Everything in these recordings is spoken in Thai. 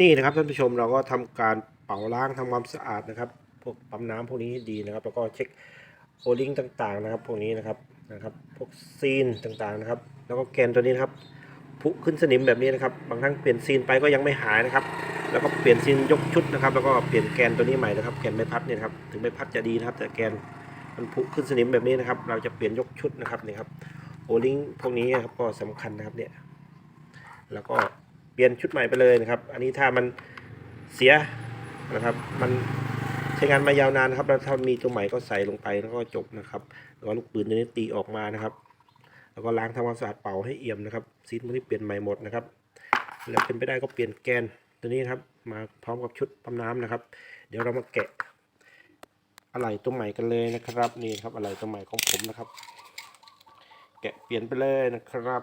นี่นะครับท่านผู้ชมเราก็ทำการเป่าล้างทำความสะอาดนะครับ พวกปั๊มน้ำพวกนี้ให้ดีนะครับ แล้วก็เช็คโอลิงต่างๆนะครับ พวกนี้นะครับนะครับ พวกซีนต่างๆนะครับ แล้วก็แกนตัวนี้นะครับผุขึ้นสนิมแบบนี้นะครับ บางครั้งเปลี่ยนซีนไปก็ยังไม่หายนะครับ แล้วก็เปลี่ยนซีนยกชุดนะครับ แล้วก็เปลี่ยนแกนตัวนี้ใหม่นะครับ แกนใบพัดเนี่ยครับ ถึงใบพัดจะดีนะครับ แต่แกนมันผุขึ้นสนิมแบบนี้นะครับ เราจะเปลี่ยนยกชุดนะครับนี่ครับ โอลิงพวกนี้นะครับก็สำคัญนะครับเนี่ย แล้วก็ เปลี่ยนชุดใหม่ไปเลยนะครับ อันนี้ถ้ามันเสียนะครับ มันใช้งานมายาวนานนครับ แล้วถ้ามีตัวใหม่ก็ใส่ลงไปแล้วก็จบนะครับแล้วก็ลูกปืนตัวนี้ตีออกมานะครับ แล้วก็ล้างทำความสะอาดเป่าให้เอี่ยมนะครับซีดมันนี้เปลี่ยนใหม่หมดนะครับ แล้วเป็นไปได้ก็เปลี่ยนแกนตัวนี้ครับ มาพร้อมกับชุดปั๊มน้ำนะครับ เดี๋ยวเรามาแกะอะไหล่ตัวใหม่กันเลยนะครับ นี่ครับอะไหล่ตัวใหม่ของผมนะครับ แกะเปลี่ยนไปเลยนะครับ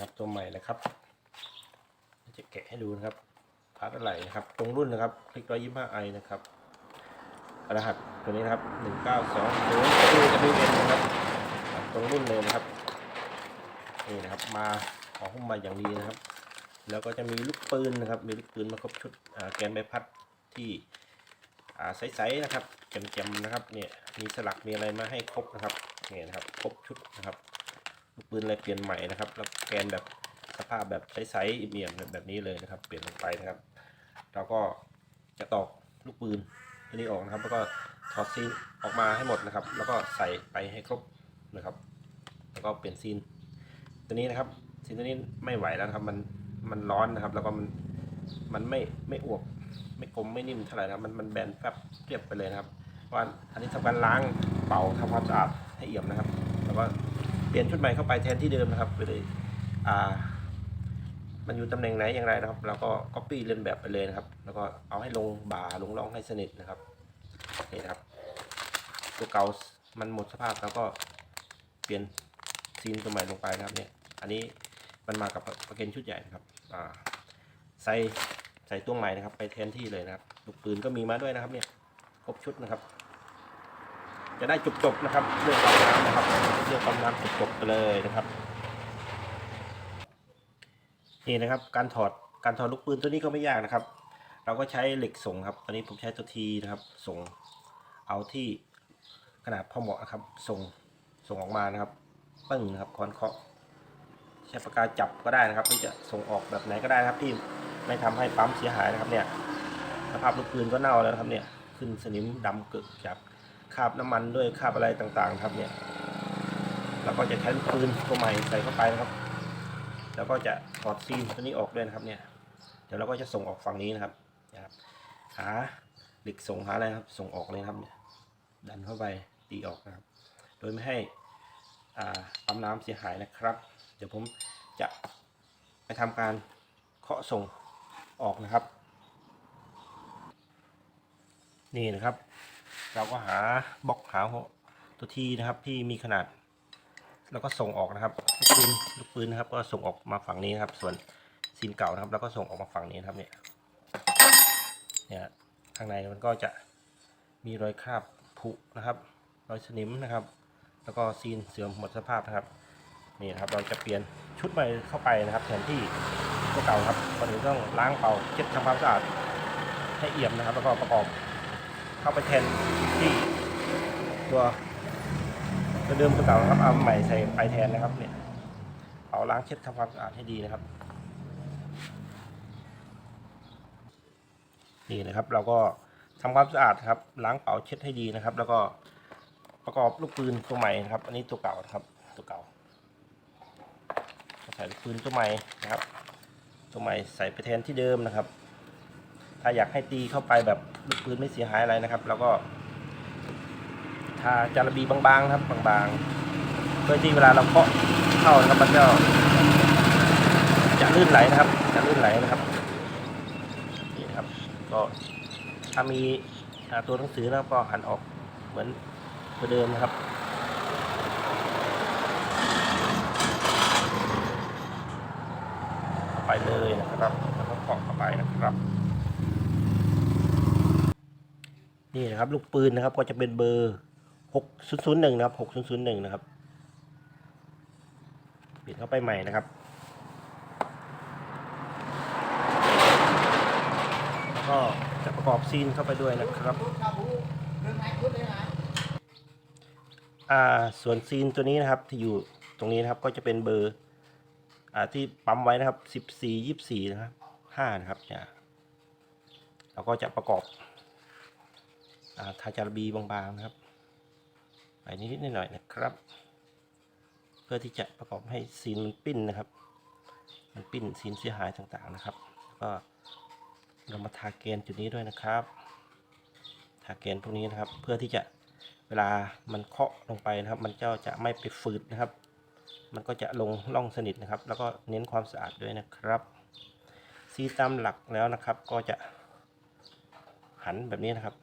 นะครับตัวใหม่นะครับจะแกะให้ดูนะครับพาร์ทอะไรนะครับ ตรงรุ่นนะครับคลิกร้อยยี่ห้าไอนะครับรหัสตัวนี้นะครับหนึ่งเก้าสองศูนย์ WWN นะครับ ตรงรุ่นเลยนะครับนี่นะครับมาขอหุ้มมาอย่างดีนะครับ แล้วก็จะมีลูกปืนนะครับ มีลูกปืนมาครบชุดแกนใบพัดที่ใสๆนะครับแจ่มๆนะครับเนี่ยมีสลักมีอะไรมาให้ครบนะครับนี่นะครับครบชุดนะครับ ปืนอะไรเปลี่ยนใหม่นะครับแล้วแกนแบบสภาพแบบใสๆเอี่ยมแบบนี้เลยนะครับ เปลี่ยนลงไปนะครับ เราก็จะตอกลูกปืนตัวนี้ออกนะครับ แล้วก็ถอดซีนออกมาให้หมดนะครับ แล้วก็ใส่ไปให้ครบนะครับ แล้วก็เปลี่ยนซีนตัวนี้นะครับซีนตัวนี้ไม่ไหวแล้วครับ มันมันร้อนนะครับ แล้วก็มันมันไม่ไม่อวบไม่กลมไม่นิ่มเท่าไหร่นะมันมันแบนแฟบเรียบไปเลยนะครับว่าอันนี้ทำการล้างเป่าทำความสะอาดให้เอี่ยมนะครับ แล้วก็ เปลี่ยนชุดใหม่เข้าไปแทนที่เดิมนะครับไปเลยอ่า มันอยู่ตำแหน่งไหนอย่างไรนะครับ เราก็ copy เลียนแบบไปเลยนะครับ แล้วก็เอาให้ลงบ่าลงร่องให้สนิทนะครับนี่นะครับ ตัวเก่ามันหมดสภาพแล้วก็เปลี่ยนซีนตัวใหม่ลงไปนะครับเนี่ย อันนี้มันมากับประเกนชุดใหญ่นะครับอ่าใส่ใส่ตัวใหม่นะครับ ไปแทนที่เลยนะครับลูกปืนก็มีมาด้วยนะครับเนี่ยครบชุดนะครับ จะได้จบๆนะครับเรื่องความน้ำนะครับเรื่องความน้ำจบๆไปเลยนะครับนี่นะครับการถอดการถอดลูกปืนตัวนี้ก็ไม่ยากนะครับ เราก็ใช้เหล็กส่งครับ ตอนนี้ผมใช้ตัวทีนะครับส่งเอาที่ขนาดพอเหมาะนะครับส่งส่งออกมานะครับปึ้งนะครับคอนเคาะใช้ปากกาจับก็ได้นะครับที่จะส่งออกแบบไหนก็ได้ครับที่ไม่ทำให้ปั๊มเสียหายนะครับเนี่ยสภาพลูกปืนก็เน่าแล้วครับเนี่ยขึ้นสนิมดำเกิดจาก คราบน้ำมันด้วยคราบอะไรต่างๆ ครับเนี่ยเราก็จะใช้ลูกปืนตัวใหม่ใส่เข้าไปนะครับ แล้วก็จะถอดซีนตัวนี้ออกด้วยนะครับเนี่ย เดี๋ยวเราก็จะส่งออกฝั่งนี้นะครับนะครับหาเหล็กส่งหาอะไรครับ ส่งออกเลยครับเนี่ยดันเข้าไปตีออกนะครับ โดยไม่ให้อ่าปั๊มน้ำเสียหายนะครับ เดี๋ยวผมจะไปทำการเคาะส่งออกนะครับ นี่นะครับ เราก็หาบล็อกหาหัวตัวที่นะครับที่มีขนาด แล้วก็ส่งออกนะครับลูกปืนลูกปืนนะครับ ก็ส่งออกมาฝั่งนี้นะครับ ส่วนซีนเก่านะครับ แล้วก็ส่งออกมาฝั่งนี้นะครับเนี่ยเนี่ยข้างในมันก็จะมีรอยคราบผุนะครับ รอยสนิมนะครับ แล้วก็ซีนเสื่อมหมดสภาพนะครับนี่ครับเราจะเปลี่ยนชุดใหม่เข้าไปนะครับแทนที่ตัวเก่าครับก่อนอื่นต้องล้างเป่าเช็ดทำความสะอาดให้เอี่ยมนะครับ แล้วก็ประกอบ เข้าไปแทนที่ตัวตัวเดิมตัวเก่านะครับเอาใหม่ใส่ไปแทนนะครับเนี่ยเอาล้างเช็ดทำความสะอาดให้ดีนะครับนี่นะครับเราก็ทำความสะอาดครับล้างเป่าเช็ดให้ดีนะครับ แล้วก็ประกอบลูกปืนตัวใหม่นะครับ อันนี้ตัวเก่านะครับตัวเก่าใส่ลูกปืนตัวใหม่นะครับ ตัวใหม่ใส่ไปแทนที่เดิมนะครับ ถ้าอยากให้ตีเข้าไปแบบ ลูกปืนไม่เสียหายอะไรนะครับ แล้วก็ทาจาระบีบางๆนะครับบางๆเพื่อที่เวลาเราเคาะเข้านะครับมันก็จะลื่นไหลนะครับ จะลื่นไหลนะครับนี่นะครับ ก็ถ้ามีตัวหนังสือนะครับก็หันออกเหมือนเดิมนะครับไปเลยนะครับแล้วก็เคาะเข้าไปนะครับ นี่นะครับลูกปืนนะครับก็จะเป็นเบอร์หกศูนย์ศูนย์หนึ่งนะครับหกศูนย์ศูนย์หนึ่งนะครับเปลี่ยนเข้าไปใหม่นะครับแล้วก็จะประกอบซีนเข้าไปด้วยนะครับอ่าส่วนซีนตัวนี้นะครับที่อยู่ตรงนี้นะครับก็จะเป็นเบอร์อ่าที่ปั๊มไว้นะครับสิบสี่ยี่สิบสี่นะครับห้านะครับเนี่ยเราก็จะประกอบ ทาจาระบีบางๆนะครับไปนิดๆหน่อยๆนะครับ เพื่อที่จะประกอบให้ซีนมันปิ้นนะครับ มันปิ้นซีนเสียหายต่างๆนะครับแล้วก็เรามาทาเกนจุดนี้ด้วยนะครับ ทาเกนพวกนี้นะครับ เพื่อที่จะเวลามันเคาะลงไปนะครับ มันก็จะไม่ไปฝืดนะครับ มันก็จะลงล่องสนิทนะครับ แล้วก็เน้นความสะอาดด้วยนะครับ ซีตามหลักแล้วนะครับ ก็จะหันแบบนี้นะครับ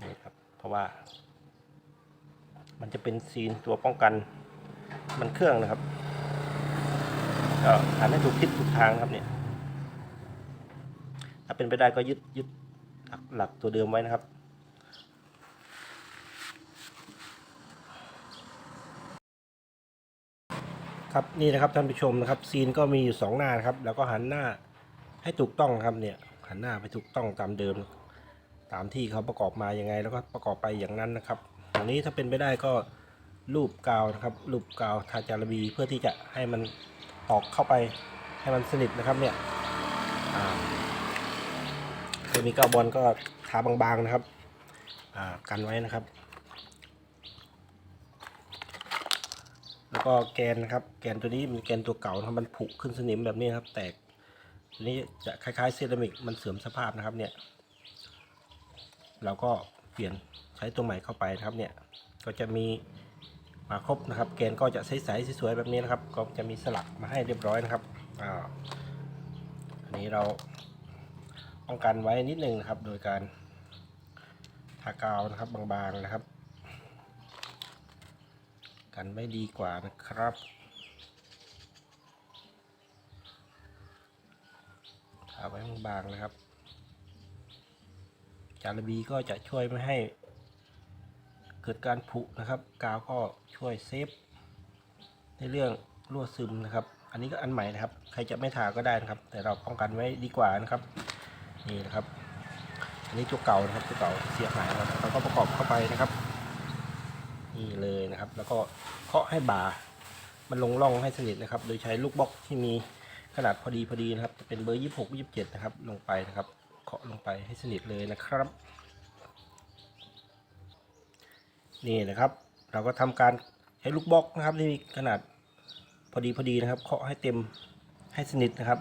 นี่ครับ เพราะว่า มันจะเป็นซีนตัวป้องกัน มันเครื่องนะครับ ก็หันให้ถูกทิศถูกทางนะครับเนี่ย ถ้าเป็นไปได้ก็ยึดยึดหลักหลักตัวเดิมไว้นะครับครับนี่นะครับท่านผู้ชมนะครับ ซีนก็มีอยู่สองหน้านะครับ แล้วก็หันหน้าให้ถูกต้องครับเนี่ยหันหน้าไปถูกต้องตามเดิม ตามที่เขาประกอบมายังไง แล้วก็ประกอบไปอย่างนั้นนะครับตรงนี้ถ้าเป็นไปได้ก็รูปกาวนะครับรูปกาวทาจารบีเพื่อที่จะให้มันตอกเข้าไปให้มันสนิทนะครับเนี่ยอ่าจะมีกาวบอลก็ทาบางๆนะครับกันไว้นะครับ แล้วก็แกนนะครับ แกนตัวนี้เป็นแกนตัวเก่านะครับมันผุขึ้นสนิมแบบนี้ครับ แตกตัวนี้จะคล้ายๆเซรามิกมันเสื่อมสภาพนะครับเนี่ย เราก็เปลี่ยนใช้ตัวใหม่เข้าไปนะครับเนี่ยก็จะมีมาครบนะครับแกนก็จะใสๆสวยๆแบบนี้นะครับ ก็จะมีสลักมาให้เรียบร้อยนะครับอ่าอันนี้เราป้องกันไว้นิดนึงนะครับ โดยการทากาวนะครับบางๆนะครับ กันไม่ดีกว่านะครับทาไว้บางๆนะครับ จารบีก็จะช่วยไม่ให้ เกิดการผุนะครับ กาวก็ช่วยเซฟในเรื่องรั่วซึมนะครับ อันนี้ก็อันใหม่นะครับ ใครจะไม่ทาก็ได้นะครับ แต่เราป้องกันไว้ดีกว่านะครับ นี่นะครับ อันนี้ตัวเก่านะครับตัวเก่าเสียหายแล้วเราก็ประกอบเข้าไปนะครับ นี่เลยนะครับ แล้วก็เคาะให้บ่ามันลงร่องให้สนิทนะครับ โดยใช้ลูกบล็อกที่มีขนาดพอดีพอดีนะครับ จะเป็นเบอร์ยี่หกยี่สิบเจ็ดนะครับ ลงไปนะครับาะลงไปให้สนิทเลยนะครับ นี่นะครับ เราก็ทำการใช้ลูกบล็อกนะครับที่มีขนาดพอดีพอดีนะครับเคาะให้เต็มให้สนิทนะครับ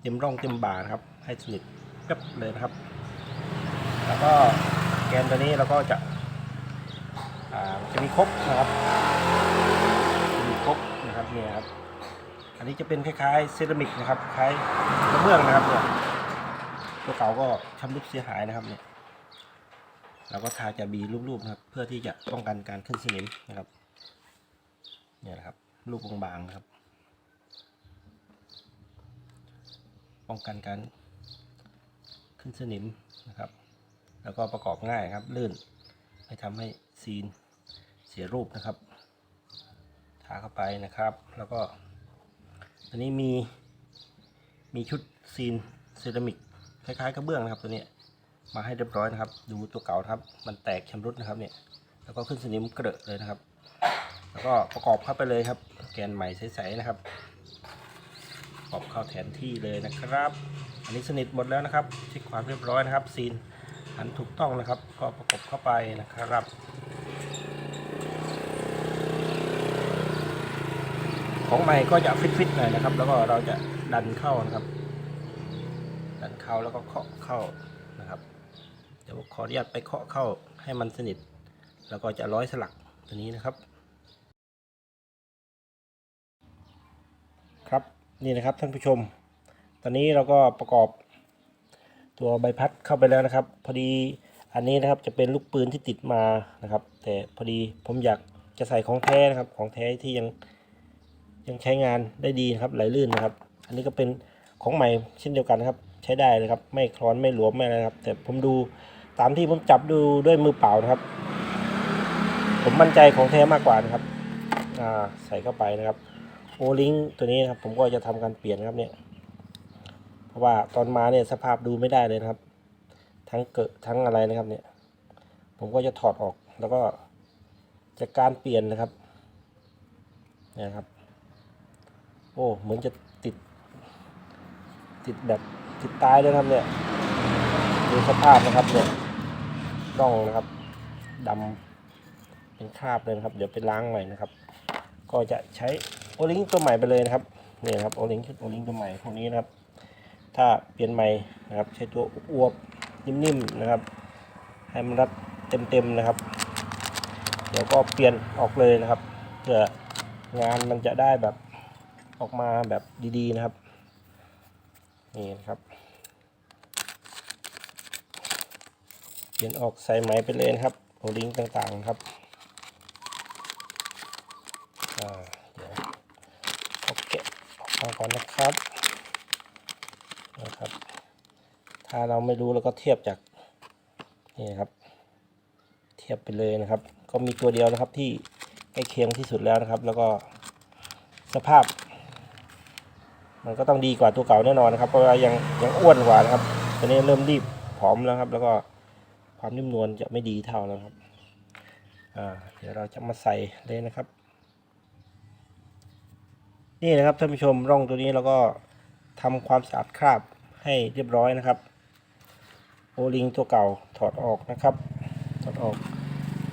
เต็มร่องเต็มบ่านะครับ ให้สนิทปึ๊บเลยนะครับ แล้วก็แกนตัวนี้เราก็จะจะมีครบนะครับมีครบนะครับเนี่ยครับ อันนี้จะเป็นคล้ายๆเซรามิกนะครับ คล้ายกระเบื้องนะครับเนี่ย ตัวเก่าก็ชำรุดเสียหายนะครับเนี่ยเราก็ทาจะบีรูปๆนะครับ เพื่อที่จะป้องกันการขึ้นสนิมนะครับเนี่ยนะครับรูปบางๆนะครับ ป้องกันการขึ้นสนิมนะครับ แล้วก็ประกอบง่ายครับลื่นไม่ทำให้ซีนเสียรูปนะครับ ทาเข้าไปนะครับ แล้วก็ตัวนี้มีมีชุดซีนเซรามิก คล้ายๆกระเบื้องนะครับตัวนี้มาให้เรียบร้อยนะครับ ดูตัวเก่านะครับ มันแตกชำรุดนะครับเนี่ยแล้วก็ขึ้นสนิมเกลอะเลยนะครับ แล้วก็ประกอบเข้าไปเลยครับ แกนใหม่ใสๆนะครับประกอบเข้าแทนที่เลยนะครับ อันนี้สนิทหมดแล้วนะครับเช็คความเรียบร้อยนะครับ ซีนหันถูกต้องนะครับ ก็ประกบเข้าไปนะครับของใหม่ก็จะฟิตๆหน่อยนะครับ แล้วก็เราจะดันเข้านะครับ ดันเข้าแล้วก็เคาะเข้านะครับเดี๋ยวขออนุญาตไปเคาะเข้าให้มันสนิท แล้วก็จะร้อยสลักตัวนี้นะครับ ครับนี่นะครับท่านผู้ชม ตอนนี้เราก็ประกอบตัวใบพัดเข้าไปแล้วนะครับ พอดีอันนี้นะครับจะเป็นลูกปืนที่ติดมานะครับ แต่พอดีผมอยากจะใส่ของแท้นะครับ ของแท้ที่ยังยังใช้งานได้ดีนะครับไหลลื่นนะครับ อันนี้ก็เป็นของใหม่เช่นเดียวกันนะครับ ช้ได้เลยครับ ไม่คลอนไม่หลวมไม่อะไรครับ แต่ผมดูตามที่ผมจับดูด้วยมือเปล่านะครับ ผมมั่นใจของแท้มากกว่านะครับอ่าใส่เข้าไปนะครับโอลิงตัวนี้นะครับ ผมก็จะทำการเปลี่ยนครับเนี่ย เพราะว่าตอนมาเนี่ยสภาพดูไม่ได้เลยนะครับ ทั้งเกิดทั้งอะไรนะครับเนี่ย ผมก็จะถอดออกแล้วก็จะการเปลี่ยนนะครับนี่ยครับ โอ้เหมือนจะติดติดแบบ ติดตายเลยครับเนี่ยดูสภาพนะครับเนี่ยร่องนะครับดำเป็นคราบเลยนะครับ เดี๋ยวไปล้างใหม่นะครับ ก็จะใช้โอลิงตัวใหม่ไปเลยนะครับนี่ครับโอลิงชุดโอลิงตัวใหม่พวกนี้นะครับ ถ้าเปลี่ยนใหม่นะครับ ใช้ตัวอวบนิ่มๆนะครับ ให้มันรัดเต็มๆนะครับ เดี๋ยวก็เปลี่ยนออกเลยนะครับเพื่องานมันจะได้แบบออกมาแบบดีๆนะครับ นี่นะครับ เปลียนออกใส่ไหมไปเลยนะครับโอลิงต่างๆครับอ่าเดี๋ยวเอาแกะออกมาก่อนนะครับนะครับ ถ้าเราไม่รู้เราก็เทียบจากนี่ครับ เทียบไปเลยนะครับ ก็มีตัวเดียวนะครับที่ใกล้เคียงที่สุดแล้วนะครับ แล้วก็สภาพ มันก็ต้องดีกว่าตัวเก่าแน่นอนนะครับเพราะว่ายังยังอ้วนกว่านะครับตอนนี้เริ่มรีบผอมแล้วครับ แล้วก็ ความนิ่มนวลจะไม่ดีเท่าแล้วครับเดี๋ยวเราจะมาใส่เลยนะครับ นี่นะครับท่านผู้ชมร่องตัวนี้เราก็ทำความสะอาดคราบให้เรียบร้อยนะครับ โอลิงตัวเก่าถอดออกนะครับ ถอดออก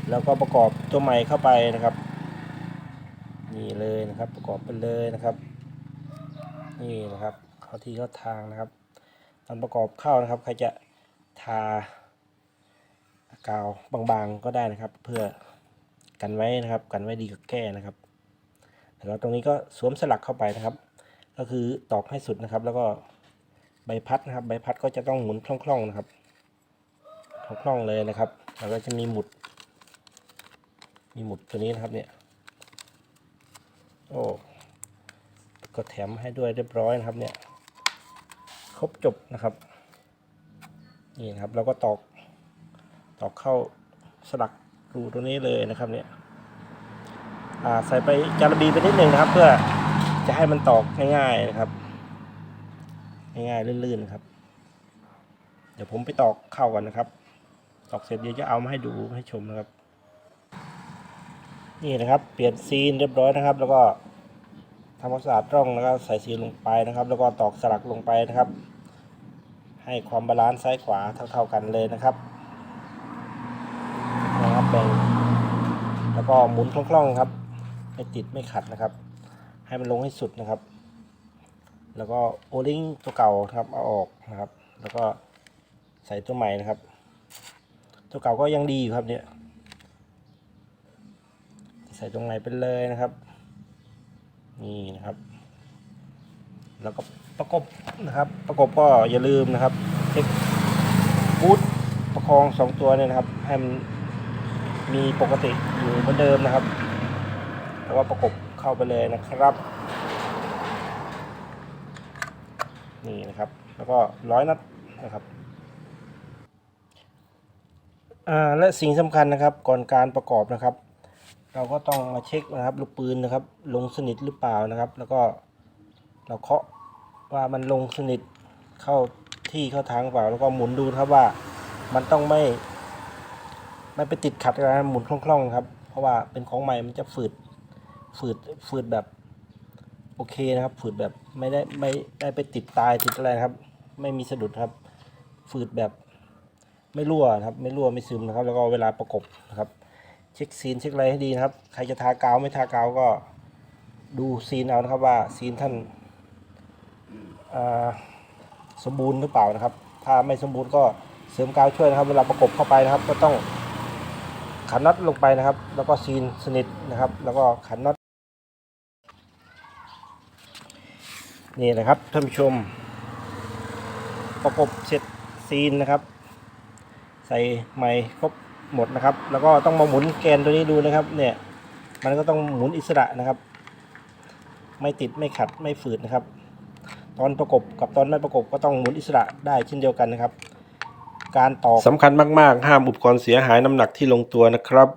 แล้วก็ประกอบตัวใหม่เข้าไปนะครับ นี่เลยนะครับประกอบไปเลยนะครับ นี่นะครับเข้าที่เข้าทางนะครับ ตอนประกอบเข้านะครับใครจะทา กาวบางๆก็ได้นะครับ เพื่อกันไว้นะครับ กันไว้ดีกว่าแก้นะครับแล้วตรงนี้ก็สวมสลักเข้าไปนะครับ ก็คือตอกให้สุดนะครับ แล้วก็ใบพัดนะครับ ใบพัดก็จะต้องหมุนคล่องๆนะครับคล่องๆเลยนะครับ แล้วก็จะมีหมุด มีหมุดตัวนี้นะครับเนี่ยโอ้ก็แถมให้ด้วยเรียบร้อยนะครับเนี่ยครบจบนะครับนี่นะครับเราก็ตอก ตอกเข้าสลักรูตัวนี้เลยนะครับเนี่ยใส่ไปจารบีไปนิดหนึ่งนะครับ เพื่อจะให้มันตอกง่ายๆนะครับ ง่ายๆลื่นๆนะครับ เดี๋ยวผมไปตอกเข้ากันนะครับ ตอกเสร็จเดี๋ยวจะเอามาให้ดูให้ชมนะครับ นี่นะครับ เปลี่ยนซีนเรียบร้อยนะครับ แล้วก็ทำความสะอาดร่องแล้วก็ใส่ซีนลงไปนะครับ แล้วก็ตอกสลักลงไปนะครับ ให้ความบาลานซ์ซ้ายขวาเท่า ๆกันเลยนะครับนะครับแบ่ง แล้วก็หมุนคล่องๆครับ ไม่ติดไม่ขัดนะครับ ให้มันลงให้สุดนะครับ แล้วก็โอลิงตัวเก่าครับเอาออกนะครับ แล้วก็ใส่ตัวใหม่นะครับ ตัวเก่าก็ยังดีอยู่ครับเนี่ยใส่ตรงไหนไปเลยนะครับ นี่นะครับ แล้วก็ประกบนะครับ ประกบก็อย่าลืมนะครับเช็คบูทประคองสองตัวเนี่ยนะครับให้มัน มีปกติอยู่เหมือนเดิมนะครับแล้วก็ประกบเข้าไปเลยนะครับ นี่นะครับ แล้วก็ร้อยนัดนะครับอ่าและสิ่งสำคัญนะครับก่อนการประกอบนะครับ เราก็ต้องมาเช็คนะครับลูกปืนนะครับ ลงสนิทหรือเปล่านะครับ แล้วก็เราเคาะว่ามันลงสนิทเข้าที่เข้าทางเปล่า แล้วก็หมุนดูครับว่ามันต้องไม่ ไม่ไปติดขัดกันนะหมุนคล่องๆครับ เพราะว่าเป็นของใหม่มันจะฝืดฝืดฝืดแบบโอเคนะครับ ฝืดแบบไม่ได้ไม่ได้ไปติดตายติดอะไรครับ ไม่มีสะดุดครับ ฝืดแบบไม่รั่วครับ ไม่รั่วไม่ซึมนะครับ แล้วก็เวลาประกบนะครับ เช็คซีนเช็คอะไรให้ดีนะครับ ใครจะทากาวไม่ทากาวก็ดูซีนเอานะครับว่าซีนท่านสมบูรณ์หรือเปล่านะครับ ถ้าไม่สมบูรณ์ก็เสริมกาวช่วยนะครับ เวลาประกบเข้าไปนะครับ ก็ต้อง ขันน็อตลงไปนะครับ แล้วก็ซีนสนิทนะครับ แล้วก็ขันน็อตนี่นะครับท่านผู้ชม ประกบเสร็จซีนนะครับ ใส่ไม้ครบหมดนะครับ แล้วก็ต้องมาหมุนแกนตัวนี้ดูนะครับ เนี่ยมันก็ต้องหมุนอิสระนะครับ ไม่ติดไม่ขัดไม่ฝืดนะครับ ตอนประกบกับตอนไม่ประกบก็ต้องหมุนอิสระได้เช่นเดียวกันนะครับ การตอกสำคัญมากๆ ห้ามอุปกรณ์เสียหายน้ำหนักที่ลงตัวนะครับ